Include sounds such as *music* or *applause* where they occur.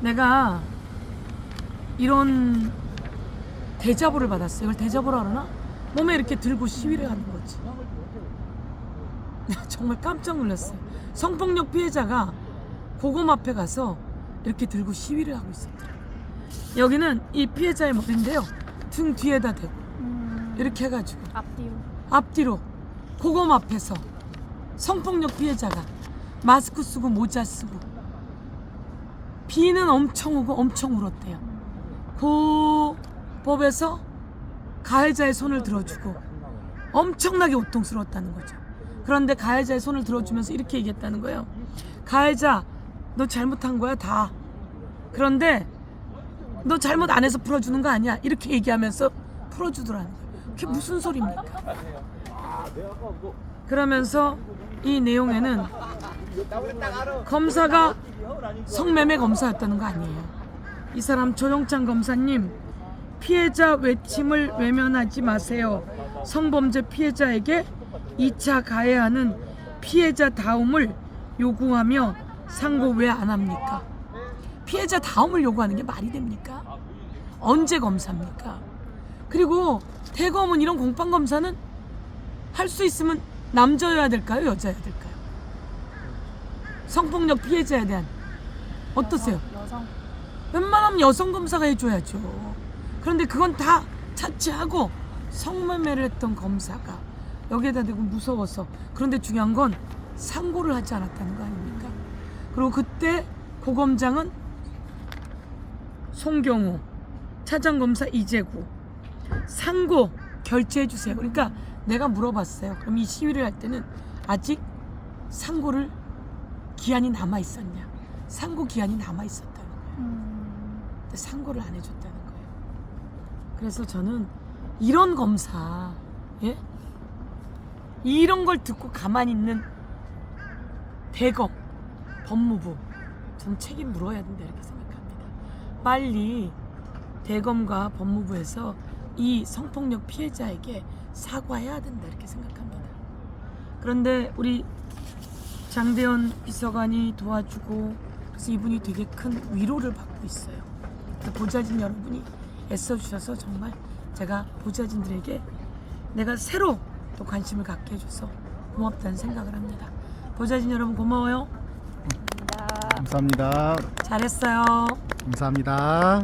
내가 이런 대자보를 받았어요. 이걸 대자보라 그러나? 몸에 이렇게 들고 시위를 하는 거지. *laughs* 정말 깜짝 놀랐어요. 성폭력 피해자가 고검 앞에 가서 이렇게 들고 시위를 하고 있었더라고요. 여기는 이 피해자의 머리인데요. 등 뒤에다 대고 음, 이렇게 해가지고 앞뒤로. 앞뒤로 고검 앞에서 성폭력 피해자가 마스크 쓰고 모자 쓰고 비는 엄청 오고 엄청 울었대요. 그 법에서 가해자의 손을 들어주고 엄청나게 고통스러웠다는 거죠. 그런데 가해자의 손을 들어주면서 이렇게 얘기했다는 거예요. 가해자, 너 잘못한 거야 다. 그런데 너 잘못 안 해서 풀어주는 거 아니야. 이렇게 얘기하면서 풀어주더라는 거예요. 그게 무슨 소리입니까? 그러면서 이 내용에는 검사가 성매매 검사였다는 거 아니에요. 이 사람 조영찬 검사님 피해자 외침을 외면하지 마세요. 성범죄 피해자에게 2차 가해하는 피해자 다움을 요구하며 상고 왜 안 합니까? 피해자 다움을 요구하는 게 말이 됩니까? 언제 검사입니까? 그리고 대검은 이런 공판 검사는 할 수 있으면 남자여야 될까요? 여자여야 될까요? 성폭력 피해자에 대한 어떠세요? 여성. 웬만하면 여성 검사가 해줘야죠. 그런데 그건 다 차치하고 성매매를 했던 검사가 여기에다 대고 무서워서 그런데 중요한 건 상고를 하지 않았다는 거 아닙니까? 그리고 그때 고검장은 송경호, 차장검사 이재구 상고 결제해 주세요. 그러니까 내가 물어봤어요. 그럼 이 시위를 할 때는 아직 상고를 기한이 남아 있었냐? 상고 기한이 남아 있었다는 거예요. 음, 근데 상고를 안 해줬다는 거예요. 그래서 저는 이런 검사, 예? 이런 걸 듣고 가만히 있는 대검, 법무부, 전 책임 물어야 된다 이렇게 생각합니다. 빨리 대검과 법무부에서 이 성폭력 피해자에게 사과해야 된다 이렇게 생각합니다. 그런데 우리 장대현 비서관이 도와주고 그래서 이분이 되게 큰 위로를 받고 있어요. 보좌진 여러분이 애써주셔서 정말 제가 보좌진들에게 내가 새로 또 관심을 갖게 해줘서 고맙다는 생각을 합니다. 보좌진 여러분 고마워요. 나 감사합니다. 잘했어요. 감사합니다.